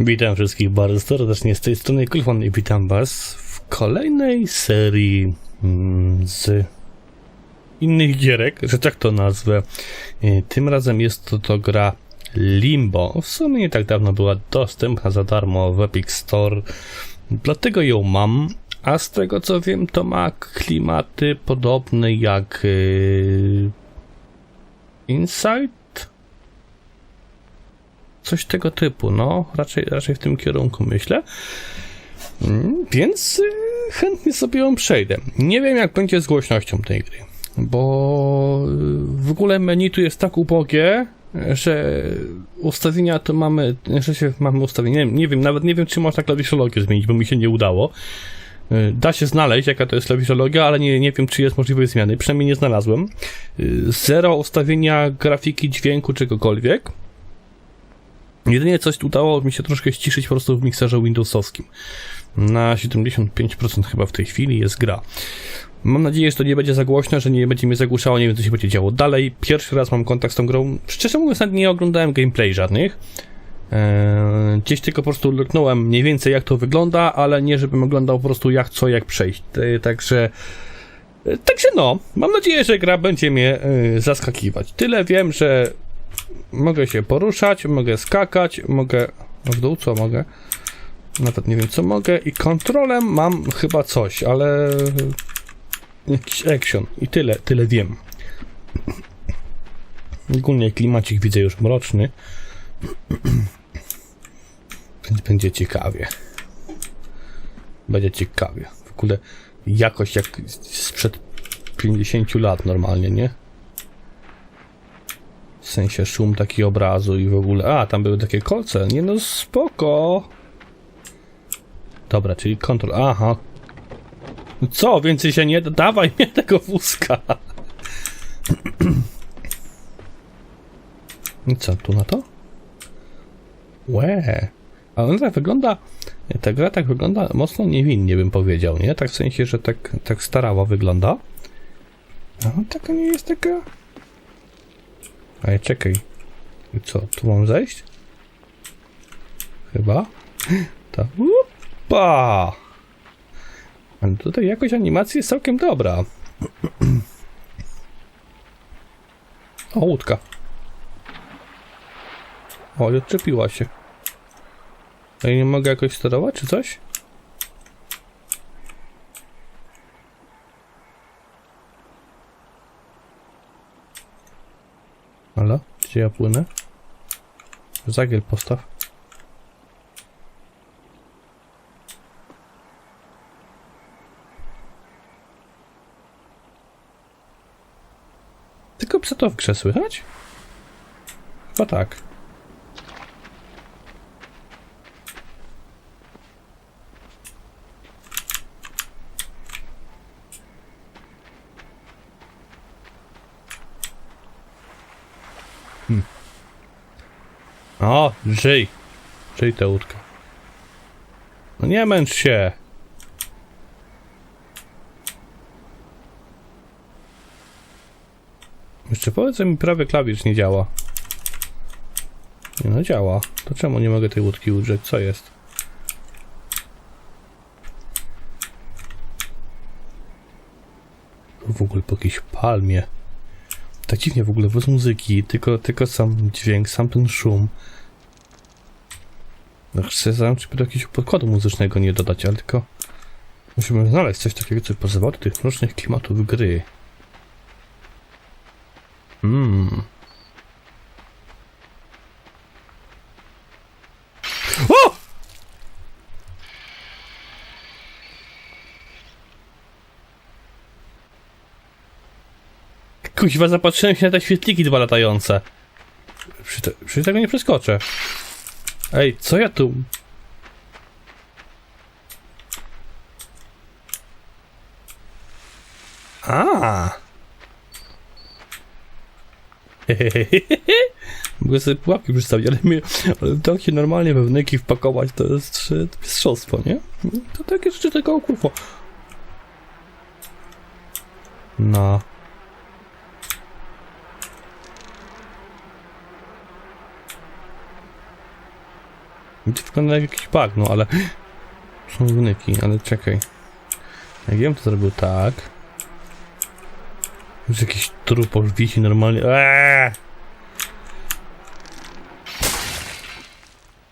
Witam wszystkich bardzo serdecznie z tej strony Kulfon i witam was w kolejnej serii mm, z innych gierek, że tak to nazwę. E, Tym razem jest to, to gra Limbo. W sumie nie tak dawno była dostępna za darmo w Epic Store, dlatego ją mam. A z tego co wiem, to ma klimaty podobne jak yy, Inside? Coś tego typu, no, raczej, raczej w tym kierunku myślę. Mm, Więc y, chętnie sobie ją przejdę. Nie wiem, jak będzie z głośnością tej gry, bo y, w ogóle menu tu jest tak ubogie, że ustawienia to mamy, że się mamy ustawienia, nie, nie wiem, nawet nie wiem, czy można klawiszologię zmienić, bo mi się nie udało. Y, Da się znaleźć, jaka to jest klawiszologia, ale nie, nie wiem, czy jest możliwość zmiany. Przynajmniej nie znalazłem. Zero ustawienia grafiki, dźwięku, czegokolwiek. Jedynie coś udało mi się troszkę ściszyć po prostu w mikserze Windowsowskim. Na 75% chyba w tej chwili jest gra. Mam nadzieję, że to nie będzie za głośno, że nie będzie mnie zagłuszało, nie wiem co się będzie działo dalej. Pierwszy raz mam kontakt z tą grą. Szczerze mówiąc, nawet nie oglądałem gameplay żadnych. Eee, gdzieś tylko po prostu luknąłem mniej więcej jak to wygląda, ale nie żebym oglądał po prostu jak co, jak przejść. E, Także... e, Także no, mam nadzieję, że gra będzie mnie e, zaskakiwać. Tyle wiem, że mogę się poruszać, mogę skakać, mogę... No w dół co mogę? Nawet nie wiem co mogę i kontrolem mam chyba coś, ale... Jakiś action i tyle, tyle wiem. Ogólnie klimacik widzę już mroczny. Będzie- ciekawie. Będzie ciekawie. W ogóle jakość jak sprzed 50 lat normalnie, nie? Sensie szum taki obrazu i w ogóle. A, tam były takie kolce. Nie no, spoko. Dobra, czyli kontrol. Aha. No Co, więcej się nie da? Dawaj mnie tego wózka. I co, tu na to? Łe. A on tak wygląda. Ta gra tak wygląda mocno niewinnie, bym powiedział, nie? Tak w sensie, że tak, tak starało wygląda. A on taka nie jest taka. Ej, czekaj. I co, tu mam zejść? Chyba. Ta. Upa! Ale tutaj jakoś animacja jest całkiem dobra. O, łódka. O, odczepiła się. Ja nie mogę jakoś sterować, czy coś? Halo? Gdzie ja płynę? Zagiel postaw. Tylko psa to w grze słychać? Chyba tak. O, żyj. Żyj tę łódkę. No nie męcz się. Jeszcze powiedz, mi prawy klawisz nie działa. Nie no, działa. To czemu nie mogę tej łódki udrzeć? Co jest? W ogóle po jakiejś palmie. Tak dziwnie w ogóle, bez muzyki, tylko, tylko sam dźwięk, sam ten szum. No chcę zastanawiam, czy by do jakiegoś podkładu muzycznego nie dodać, ale tylko musimy znaleźć coś takiego, co pasowało do tych mrocznych klimatów gry. Mmm. O! Kuźwa, zapatrzyłem się na te świetliki dwa latające. Przy, te, przy tego nie przeskoczę. Ej, co ja tu... A. Mogę sobie pułapki przedstawić, ale, mnie, ale tak się normalnie we wnyki wpakować to jest mistrzostwo, nie? To takie rzeczy tego kurwa. No. To wygląda jak jakiś bug, no ale... Są wynyki, ale czekaj. Jak ja bym to zrobił tak... Już jakiś truposz wisi normalnie. Eee!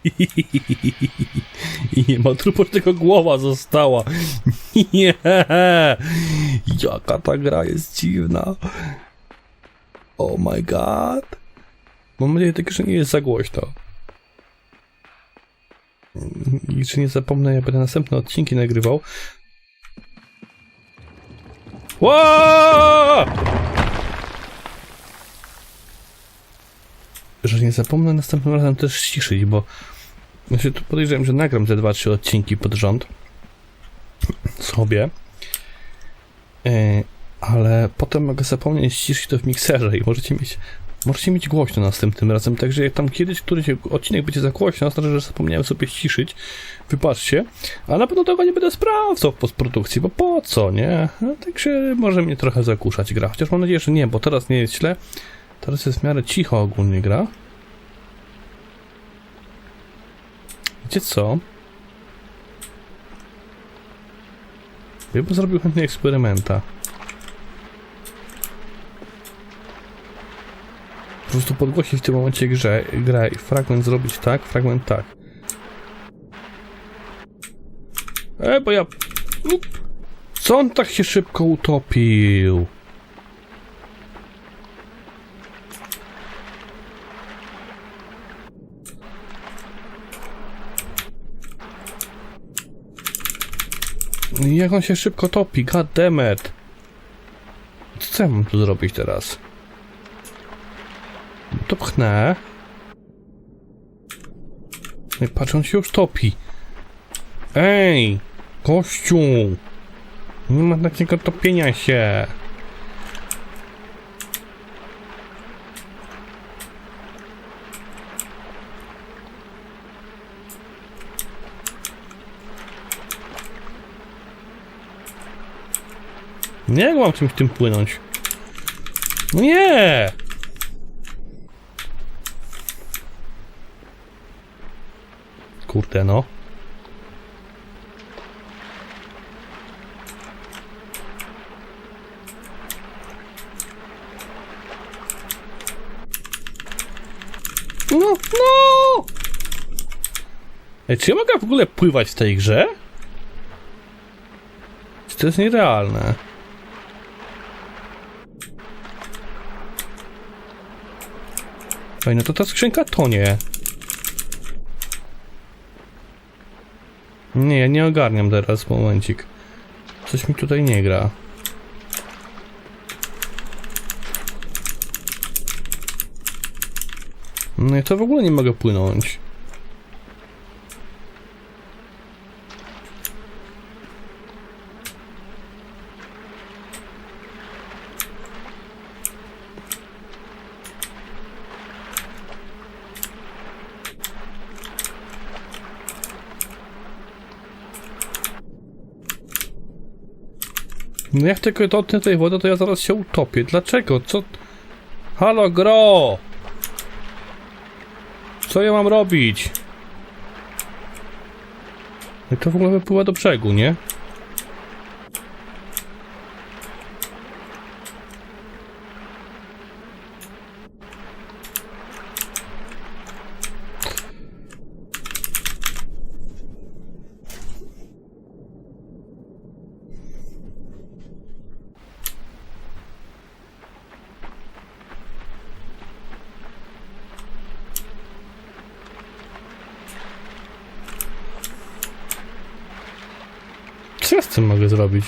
I nie ma truposz, tylko głowa została. Nie! Jaka ta gra jest dziwna. Oh my god. Mam nadzieję że nie jest za głośno. I czy nie zapomnę, ja będę następne odcinki nagrywał. Ło! Że nie zapomnę następnym razem też ściszyć, bo znaczy tu podejrzewam, że nagram ze 2-3 odcinki pod rząd sobie. E, ale potem mogę zapomnieć ściszyć to w mikserze i możecie mieć możecie mieć głośno następnym razem, także jak tam kiedyś któryś odcinek będzie za głośno, znaczy, że zapomniałem sobie ściszyć, wybaczcie, a na pewno tego nie będę sprawdzał w postprodukcji, bo po co, nie? No, także może mnie trochę zakuszać gra, chociaż mam nadzieję, że nie, bo teraz nie jest źle, teraz jest w miarę cicho ogólnie gra. Wiecie co? Ja bym zrobił chętnie eksperymenta. Prostu podgłosić w tym momencie grze, grę i fragment zrobić tak, fragment tak. E, bo ja... Co on tak się szybko utopił? Jak on się szybko topi, god damn it. Co ja mam tu zrobić teraz? To pchnę. No i on się już topi. Ej! Kościół! Nie ma takiego topienia się. Nie jak mam czymś tym płynąć? No nie! Kurde no. No, no! Ej, czy ja mogę w ogóle pływać w tej grze? Czy to jest nierealne? Ej, no to ta skrzynka tonie. Nie, ja nie ogarniam teraz, momencik. Coś mi tutaj nie gra. No ja to w ogóle nie mogę płynąć. No jak tylko dotknę tej wody, to ja zaraz się utopię. Dlaczego? Co? Halo, gro! Co ja mam robić? I to w ogóle wypływa do brzegu, nie? Ja z tym mogę zrobić?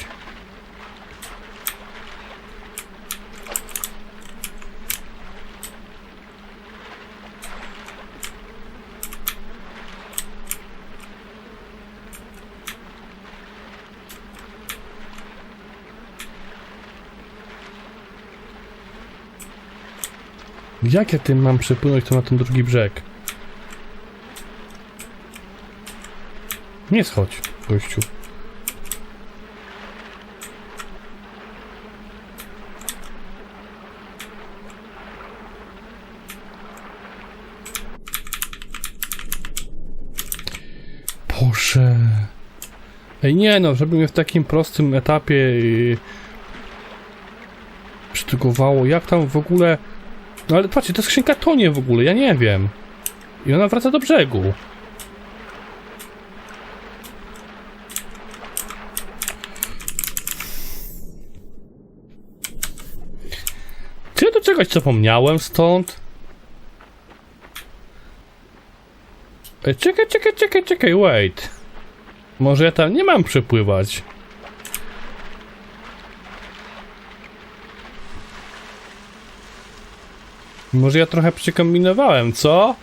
Jak ja tym mam przepłynąć to na ten drugi brzeg? Nie schodź, gościu. Boże. Ej, nie no, żeby mnie w takim prostym etapie yy. Jak tam w ogóle... No ale patrzcie, ta skrzynka tonie w ogóle, ja nie wiem. I ona wraca do brzegu. Czy ja do czegoś zapomniałem stąd? Czekaj, czekaj, czekaj, czekaj, wait. Może ja tam nie mam przepływać. Może ja trochę przekombinowałem, co?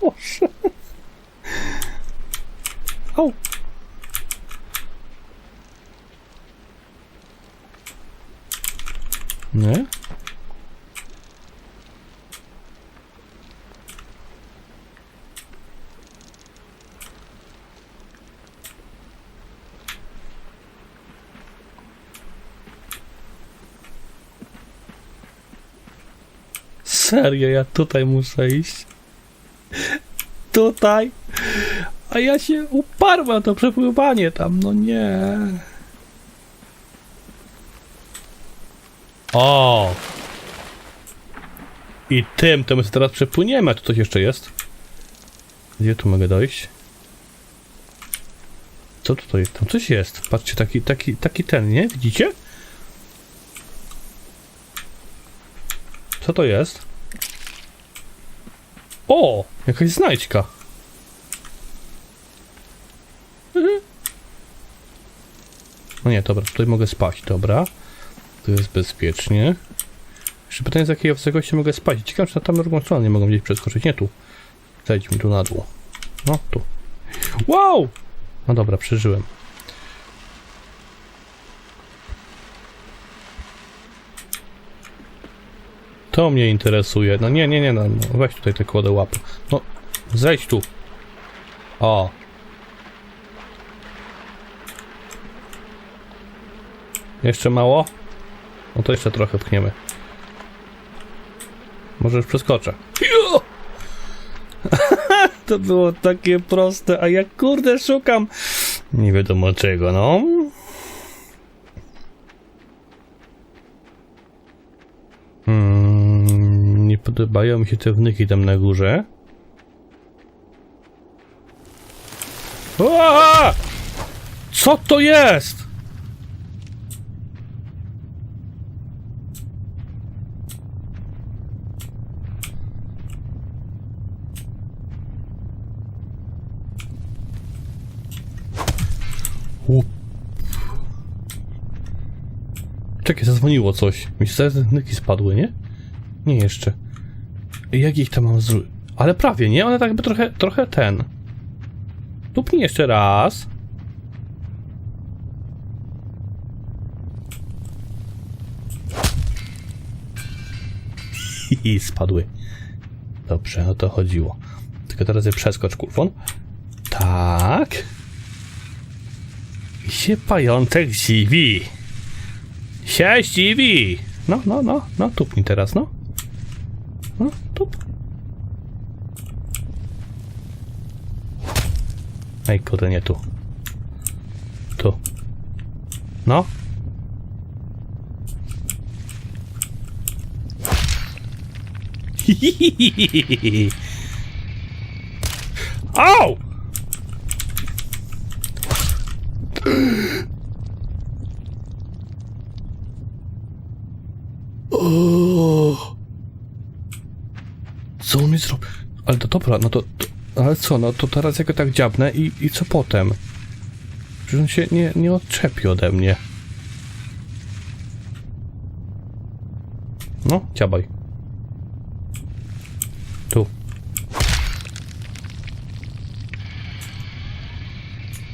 Boże. Au. Nie? Serio, ja tutaj muszę iść. Tutaj. A ja się uparłem to przepływanie tam, no nie. O! I tym to my teraz przepłyniemy. A tu coś jeszcze jest? Gdzie tu mogę dojść? Co tutaj? Tam coś jest. Patrzcie, taki, taki, taki ten, nie? Widzicie? Co to jest? O! Jakaś znajdźka. Mhm. No nie, dobra, tutaj mogę spać, dobra. Tu jest bezpiecznie. Jeszcze pytanie, z jakiej wysokości mogę spać. Ciekawe, czy na tam drugą stronę nie mogą gdzieś przeskoczyć. Nie tu. Zejdź mi tu na dół. No, tu. Wow! No dobra, przeżyłem. To mnie interesuje. No nie, nie, nie, no, no weź tutaj te kłodę łapy. No, zejdź tu. O. Jeszcze mało? No to jeszcze trochę pchniemy. Może już przeskoczę. To było takie proste, a ja kurde szukam. Nie wiadomo czego, no. Hmm, nie podobają mi się te wnyki tam na górze. Ua! Co to jest? U. Czekaj, zadzwoniło coś. Mi się zaraz spadły, nie? Nie jeszcze. Jak ich tam mam zru... Ale prawie, nie? One tak jakby trochę, trochę ten. Tupnij jeszcze raz. Hihi, spadły. Dobrze, o to chodziło. Tylko teraz je przeskocz, kurwon. Tak. I się pajączek dziwi. Się zdziwi. No, no, no, no, tupnij teraz. No, Ej, kurde, nie tu. Tu. No. Au! Co on mi zrobił? Ale to dobra, no to, to... Ale co, no to teraz jak go tak dziabnę i, i co potem? Przecież on się nie, nie odczepi ode mnie. No, dziabaj. Tu.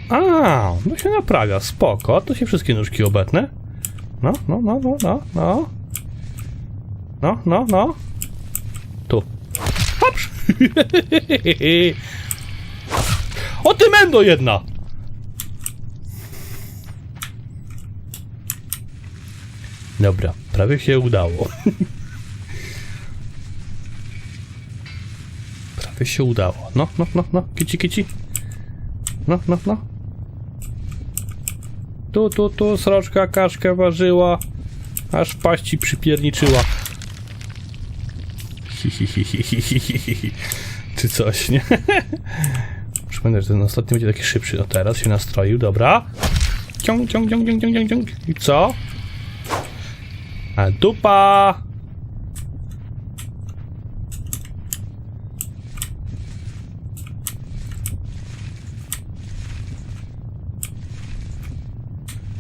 A, no się naprawia, spoko. To się wszystkie nóżki obetnę. No, no, no, no, no, no. No, no, no. O ty mendo jedna! Dobra, prawie się udało. prawie się udało. No, no, no, no, kici, kici. No, no, no. Tu, tu, tu, sroczka kaszkę ważyła, aż paści przypierniczyła. Czy coś, nie? Przypomnę, że ten ostatni będzie taki szybszy. No teraz się nastroił, dobra. Ciąg, ciąg, ciąg, ciąg, ciąg, ciąg. I co? A dupa!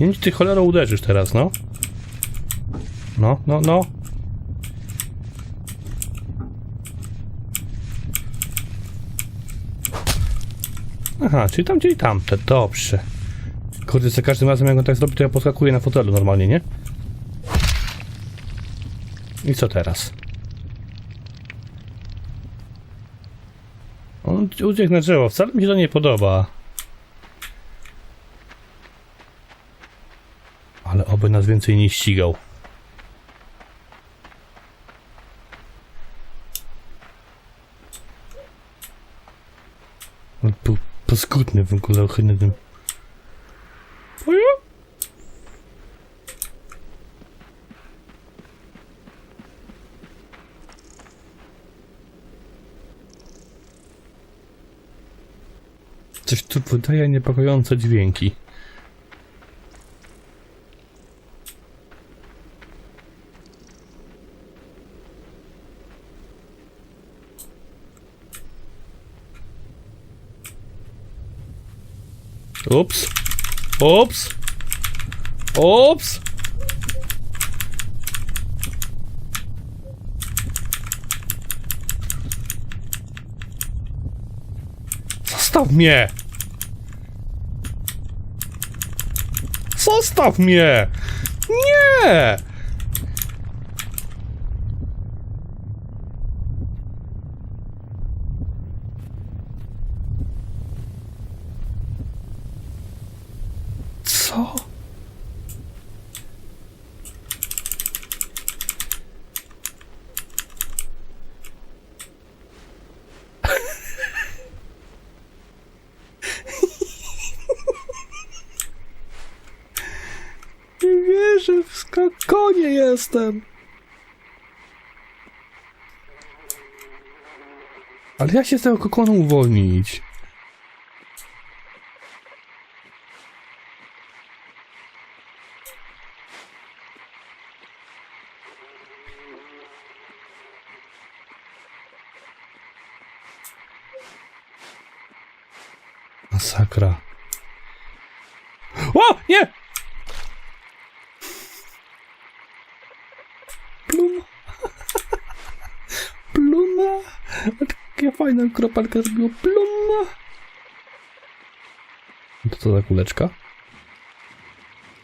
Nie wiem, czy ty cholero uderzysz teraz, no. No, no, no. Aha, czyli tam, czyli tamte, dobrze. Kurde, za każdym razem jak on tak zrobi, to ja podskakuję na fotelu normalnie, nie? I co teraz? On uciekł na drzewo, wcale mi się to nie podoba. Ale oby nas więcej nie ścigał. On był paskudny w ogóle ohydnym. Ojo? Coś tu wydaje niepokojące dźwięki. Ups. Ups. Ups. Zostaw mnie! Zostaw mnie! Nie! Co? Nie wierzę, w skakonie jestem. Ale jak się z tego kokonu uwolnić? Masakra. O! Nie! Pluma. Pluma. Taka fajna kropelka zrobiła pluma. To co za kuleczka?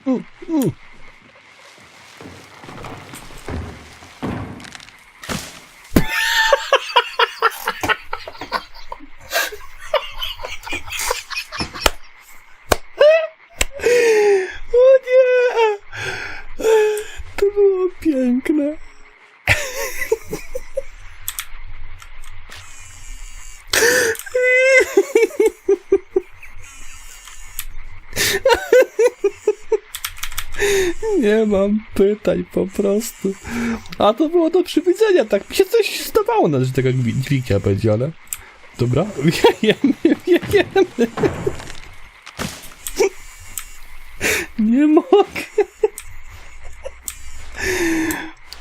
U, u. O nie! To było piękne. Nie mam pytań po prostu. A to było do przewidzenia, tak mi się coś zdawało, nawet, że taka dźwignia będzie, ale... Dobra, wiejemy, wiejemy. Nie mogę.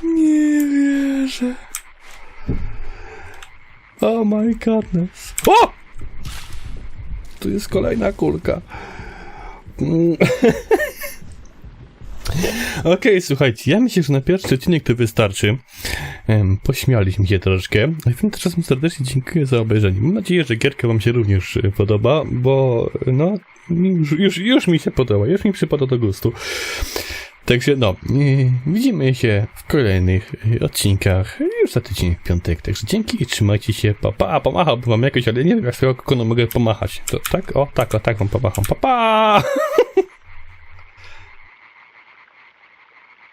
Nie wierzę. Oh my godness. O! Tu jest kolejna kulka. Mm. Okej, słuchajcie, ja myślę, że na pierwszy odcinek to wystarczy. Em, pośmialiśmy się troszkę. A tym tymczasem serdecznie dziękuję za obejrzenie. Mam nadzieję, że gierka wam się również e, podoba, bo no, już, już, już mi się podoba, już mi przypada do gustu. Także no, e, widzimy się w kolejnych e, odcinkach już za tydzień w piątek. Także dzięki i trzymajcie się. Pa, pa, pomachałbym wam jakoś, ale nie wiem jak tego kokonu mogę pomachać. To tak? O, tak, o, tak wam pomacham. Pa, pa!